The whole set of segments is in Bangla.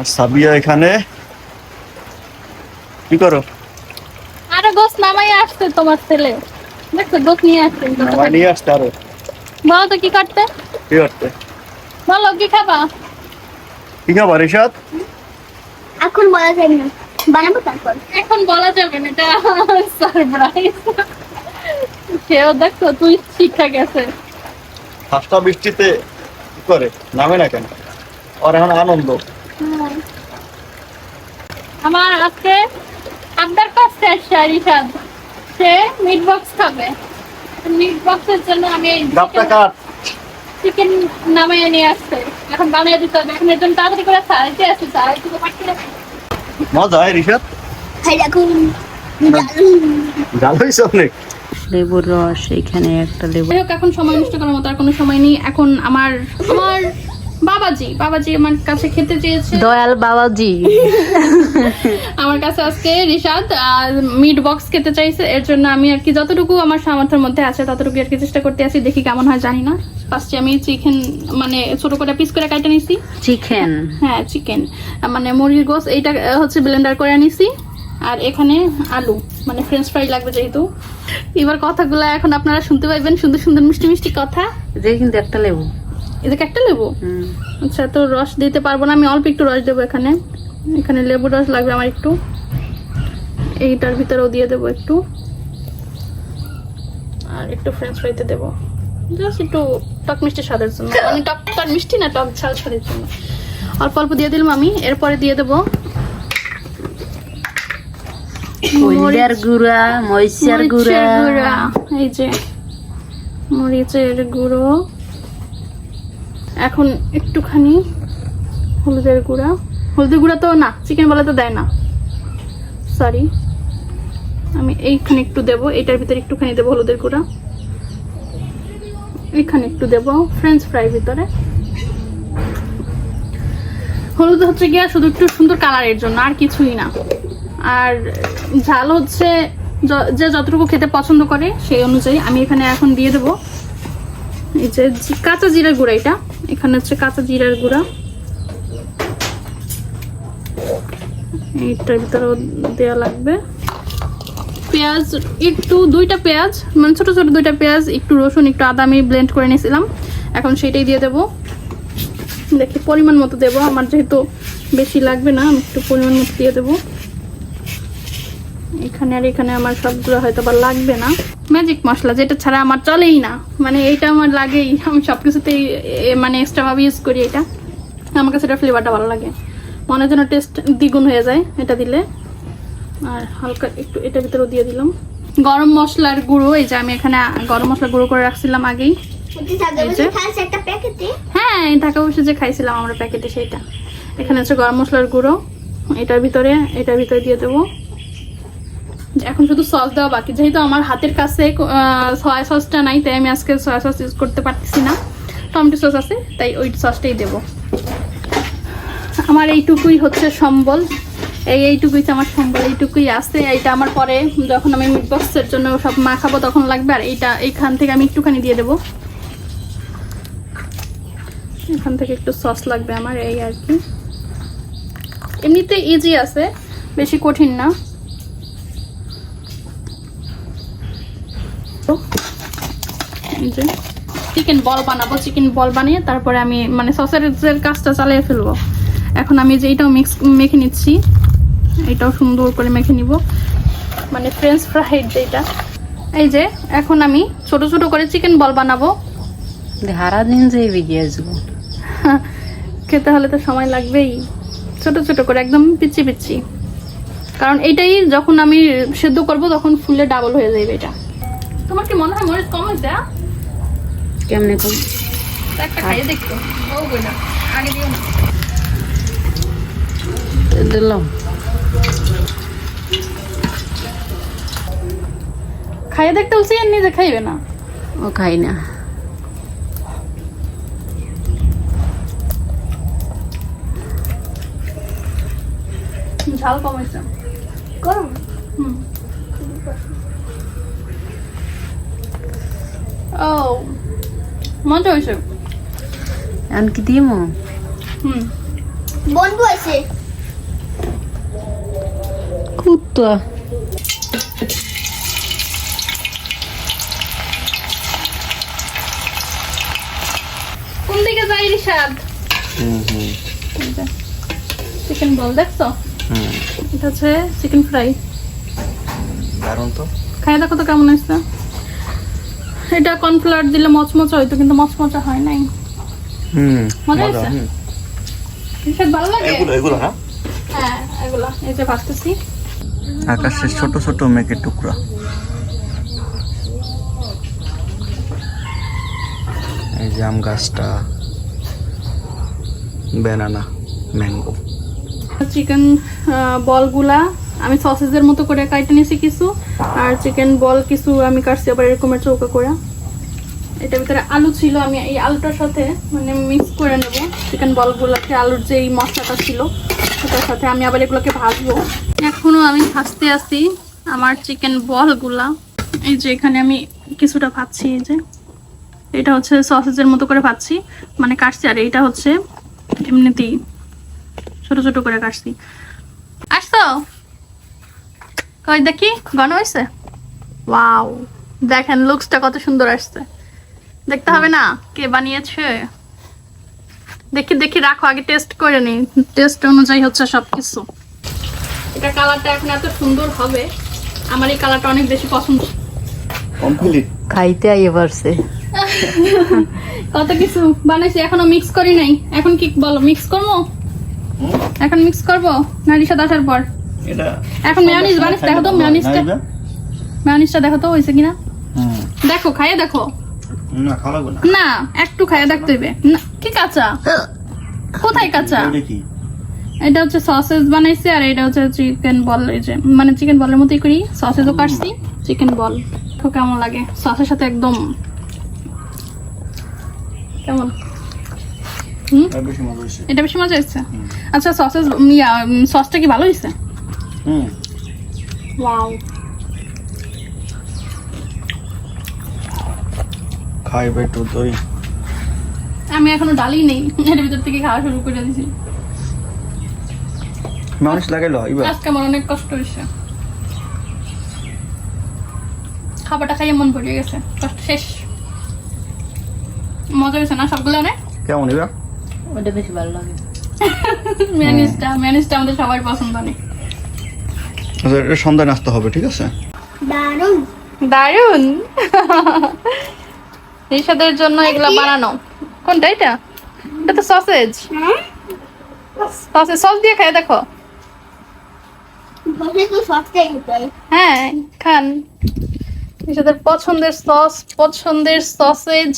আর সাবিয়া এখানে। কি করো? আরে গোস নামাই আসছে তোমার ছেলে। দেখছ গোস নিয়ে আসছে। নামাই নিয়ে আসতে আরও। বলো তো কি করতে? কি করতে? বলো কি খাবা? কি খাবার রিশাদ? এখন বলা যায় না। বানাবো তারপর। এখন বলা যাবে না এটা সারপ্রাইজ কেউ দেখছ তুই শিক্ষা গেছে। ফার্স্টটা বৃষ্টিতে কি করে? নামে না কেন? আর এখন আনন্দ। আমার আজকে আবদার করছে শারিশাদ সে মিট বক্স খাবে। মিট বক্সের জন্য আমি চিকেন নামিয়ে নিয়ে আসছে। এখন বানিয়ে দিতে হবে। এখন এর জন্য তাড়াতাড়ি করে সারাইতে আসছে সারাইতে পাঠিয়ে মজা হয় রিশাদ খাই রাখুন জাল হয়েছে অনেক। লেবুর রস এখানে একটা লেবু হোক এখন সময় নষ্ট করার মতো আর কোনো সময় নেই। এখন আমার আমার বাবাজি বাবাজি আমার কাছে খেতে চেয়েছে। দয়াল বাবাজি। আমার কাছে আজকে রিশাদ মিট বক্স খেতে চাইছে। এর জন্য আমি আর কি যতটুকু আমার সামর্থ্যের মধ্যে আছে ততটুকু আর কি চেষ্টা করতে আছি দেখি কেমন হয় জানি না। ফার্স্টে আমি চিকেন মানে ছোট করে পিস করে কাটে নিছি। চিকেন হ্যাঁ চিকেন মানে মুরগির গোস এইটা হচ্ছে ব্লেন্ডার করে নিছি। আর এখানে আলু মানে ফ্রেঞ্চ ফ্রাই লাগবে যেহেতু। এবার কথাগুলো এখন আপনারা শুনতে পাইবেন সুন্দর সুন্দর মিষ্টি মিষ্টি কথা। যে কিন্তু একটা লেবু। এদিকে একটা লেবু? আচ্ছা তো রস দিতে পারব না আমি অল্প একটু রস দেবো এখানে। এখানে লেবু রস লাগবে আমার একটু। এইটার ভিতরেও দিয়ে দেবো একটু। আর একটু ফ্রেঞ্চ ফ্রাইতে দেবো। জাস্ট একটু টক মিষ্টি স্বাদের জন্য। মানে টক টক মিষ্টি না টক ঝাল স্বাদের জন্য। অল্প অল্প দিয়ে দিলাম আমি এরপরে দিয়ে দেবো হলদের গুঁড়া। মরিচের গুঁড়া এই যে মরিচের গুঁড়ো। এখন একটুখানি হলুদের গুঁড়া। হলুদের গুঁড়া তো না চিকেন বলে তো দেয় না। সরি আমি এইখানে একটু দেবো, এটার ভিতরে একটুখানি দেবো হলুদের গুঁড়া। এখানে একটু দেবো ফ্রেঞ্চ ফ্রাই ভিতরে। হলুদ হচ্ছে গিয়া শুধু একটু সুন্দর কালারের জন্য, আর কিছুই না। আর ঝাল হচ্ছে যে যতটুকু খেতে পছন্দ করে, সেই অনুযায়ী আমি এখানে এখন দিয়ে দেবো। এই যে কাঁচা জিরার গুঁড়া এটা। এখানে হচ্ছে কাঁচা জিরার গুঁড়া। এইটার ভিতরেও দেওয়া লাগবে। পেঁয়াজ, একটু দুইটা পেঁয়াজ মানে ছোট ছোট দুইটা পেঁয়াজ, একটু রসুন, একটু আদা, আমি ব্লেন্ড করে নিয়েছিলাম। এখন সেটাই দিয়ে দেবো। দেখি পরিমাণ মতো দেবো, আমার যেহেতু বেশি লাগবে না, আমি একটু পরিমাণ মতো দিয়ে দেবো। এখানে আর এখানে আমার সবগুলো হয়তো বা লাগবে না। ম্যাজিক মশলা যেটা ছাড়া আমার চলেই না। মানে এইটা আমার লাগেই। আমি সব কিছুতেই মানে এক্সট্রাভাবে ইউজ করি এটা। আমার কাছে এটা ফ্লেভারটা ভালো লাগে। মনে যেন টেস্ট দ্বিগুণ হয়ে যায় এটা দিলে। আর হালকা একটু এটা ভিতরেও দিয়ে দিলাম। গরম মশলার গুঁড়ো এই যে আমি এখানে গরম মশলা গুঁড়ো করে রাখছিলাম আগেই। হ্যাঁ ঢাকা বসে যে খাইছিলাম আমরা প্যাকেটে সেইটা। এখানে হচ্ছে গরম মশলার গুঁড়ো। এটার ভিতরে এটার ভিতরে দিয়ে দেবো। এখন শুধু সস দেওয়া বাকি। যেহেতু আমার হাতের কাছে সয়া সসটা নাই, তাই আমি আজকে সয়া সস ইউজ করতে পারতেছি না। টমেটো সস আছে, তাই ওই সসটাই দেবো। আমার এইটুকুই হচ্ছে সম্বল। এই এইটুকুই আমার সম্বল, এইটুকুই আছে। এইটা আমার পরে যখন আমি মিট বক্সের জন্য সব মাখাবো তখন লাগবে, আর এইটা এইখান থেকে আমি একটুখানি দিয়ে দেবো। এখান থেকে একটু সস লাগবে আমার, এই আর কি। এমনিতে ইজি আছে, বেশি কঠিন না তো, এই যে চিকেন বল বানাবো চিকেন বল বানিয়ে তারপরে আমি মানে সসের কাজটা চালিয়ে ফেলব। এখন আমি যে এইটাও মিক্স মেখে নিচ্ছি এটাও সুন্দর করে মেখে নিব। মানে ফ্রেঞ্চ ফ্রাইড যেটা। এই যে এখন আমি ছোট ছোট করে চিকেন বল বানাবো। হারা দিন যে যাব খেতে হলে তো সময় লাগবেই। ছোট ছোট করে একদম পিচ্ছি পিচ্ছি। কারণ এটাই যখন আমি সেদ্ধ করব তখন ফুলে ডাবল হয়ে যাবে এটা। তোমার কি মনে হয় মরিচ কম হয়েছে? কেমনে কম একটা খাইয়ে দেখতো দিলাম। খাইয়ে বলছি আর নিজে খাইবে না। ও খাই না। ঝাল কম গরম? হুম। মজা হয়েছে। এখন কি দিমো? হুম। বন্ধু আছে। কুত্তা। কোন দিকে যাই রিশাদ? চিকেন বল দেখছ? এটা হচ্ছে চিকেন ফ্রাই দারুণ তো। খাই দেখো তো কেমন হয়েছে। এটা কর্নফ্লাওয়ার দিলে মচমচা হইতো কিন্তু মচমচা হয় নাই। হুম মজা রিশাদ ভালো লাগে? এগুলো এগুলো হ্যাঁ? হ্যাঁ এগুলা এই যে ভাজতেছি আকাশের ছোট ছোট মেঘের টুকরা। এই যে আম গাছটা। Banana mango. চিকেন বলগুলা আমি সসেজের মতো করে কাইটে নিয়েছি কিছু, আর চিকেন বল কিছু আমি কাটছি আবার এরকমের চৌকা করে এটার ভিতরে আলু ছিল, আমি এই আলুটার সাথে মানে মিক্স করে নেব। চিকেন বলগুলোকে আলুর যে এই মশলাটা ছিল, সেটার সাথে আমি আবার এগুলোকে ভাজবো। এখনও আমি ভাজতে আছি আমার চিকেন বলগুলা এই যে এখানে আমি কিছুটা ভাজছি, এই যে। এটা হচ্ছে সসেজের মতো করে ভাজছি মানে কাটছি, আর এইটা হচ্ছে এমনিতেই ছোট ছোট করে কাটছি। আসতো কই দেখি ঘন হয়েছে? ওয়াও দেখেন লুকসটা কত সুন্দর আসছে। দেখতে হবে না কে বানিয়েছে। দেখি দেখি রাখো আগে টেস্ট করে নিই টেস্ট অনুযায়ী হচ্ছে সবকিছু। এটা কালারটা এখন এত সুন্দর হবে। আমার এই কালারটা অনেক বেশি পছন্দ। কমপ্লিট খাইতে আইয়ে পারছে। কত কিছু বানাইছি এখনও মিক্স করি নাই। এখন কি বলো মিক্স করব? এখন মিক্স করব না রিসাদ আসার পর? এটা এখন মেয়নিজ বানিস দেখো তো মেয়নিজটা মেয়নিজটা দেখো তো হয়েছে কিনা? দেখো খাইয়ে দেখো। না খাওয়া না। না একটু খাইয়ে দেখতে হবে না কি কাঁচা? কোথায় কাঁচা? এটা হচ্ছে সসেজ বানাইছি আর এটা হচ্ছে চিকেন বল এই যে মানে চিকেন বলের মতোই করি। সসেজও কাটছি চিকেন বল তো কেমন লাগে? সসের সাথে একদম। কেমন? হুম? এটা বেশি মজা হয়েছে আচ্ছা সসেজ ইয়া সসটা কি ভালো হয়েছে হুম ওয়াও খাইবে একটু দই আমি এখনও ডালি নেই এর ভিতর থেকে খাওয়া শুরু করে দিছি। মানুষ লাগাইলো এবার? আজকে আমার অনেক কষ্ট হয়েছে। খাবারটা খাইয়ে মন ভরে গেছে কষ্ট শেষ। মজা হয়েছে না সবগুলো অনেক? কেমন এবার? ওটা বেশি ভালো লাগে। ম্যানেজটা ম্যানেজটা আমাদের সবার পছন্দ নেই আচ্ছা এটা সন্ধ্যায় নাস্তা হবে ঠিক আছে? দারুণ। দারুণ রিসাদের জন্য এগুলো বানানো। কোনটা এটা? এটা তো সসেজ হ্যাঁ? সসেজ সস দিয়ে খাই দেখো। হ্যাঁ খান। রিসাদের পছন্দের সস পছন্দের সসেজ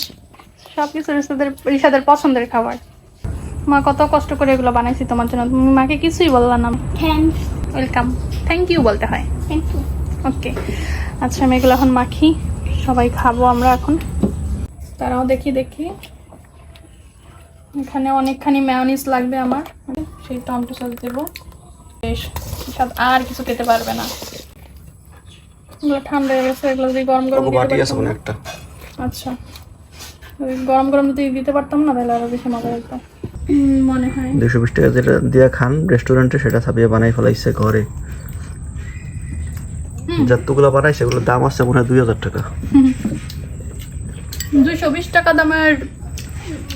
সবকিছু রিসাদের রিসাদের পছন্দের খাবার। মা কত কষ্ট করে এগুলো বানাইছি তোমার জন্য। তুমি মাকে কিছুই বললা না। থ্যাংকস ওয়েলকাম থ্যাংক ইউ বলতে হয়। থ্যাংক ইউ ওকে আচ্ছা আমি এগুলো এখন মাখি। সবাই খাব আমরা এখন। তারাও দেখি দেখি। এখানে অনেকখানি ম্যায়োনিজ লাগবে আমার। সেই টমেটো সস দেবো। বেশ স্বাদ আর কিছু খেতে পারবে না। এগুলো ঠান্ডা হয়ে গেছে এগুলো যদি গরম গরম। একটা। আচ্ছা। গরম গরম যদি দিতে পারতাম না তাহলে আরও বেশি মজা হতো উম, মনে হয়। দুশো বিশ টাকা যেটা দিয়ে খান রেস্টুরেন্টে সেটা ছাপিয়ে বানাই ফেলাইছে ঘরে। যতগুলো বানাই সেগুলোর দাম আছে মনে হয় দুই হাজার টাকা। দুশো বিশ টাকা দামের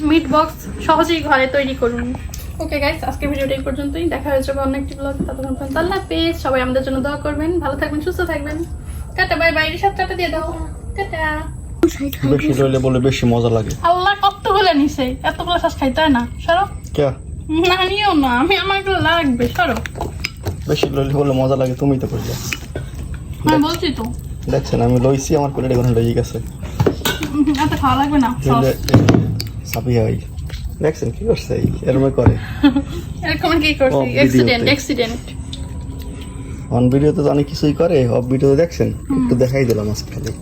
মিট বক্স সহজেই ঘরে তৈরি করুন। ওকে গাইস আজকে ভিডিওটা এই পর্যন্তই। দেখা হয়ে যাবে অন্য একটি ব্লগ ততক্ষণ পর্যন্ত আল্লাহ হাফেজ। সবাই আমাদের জন্য দোয়া করবেন। ভালো থাকবেন সুস্থ থাকবেন। Tata bye bye. Rishab tata দিয়ে দাও। টাটা। বেশি রইলে বলে বেশি মজা লাগে। আল্লাহ কতগুলো নিছে? এতগুলো শ্বাস খাইতে হয় না। সরো। কে না নিও না। আমি আমার লাগবে। সরো। বেশি রইলে বলে মজা লাগে তুমি তো করলে। আমি বলছি তো। দেখছেন আমি লইছি আমার এখন লই গেছে। এত খাওয়া লাগবে না রইলে সাপিয়া দেখছেন কি করছে? এরমে করে। এরকম কি করছে? ও, ভিডিওতে। অ্যাক্সিডেন্ট অ্যাক্সিডেন্ট অন ভিডিওতে তো অনেক কিছুই করে অফ দেখছেন? একটু দেখাই দিলাম আজকে খালি।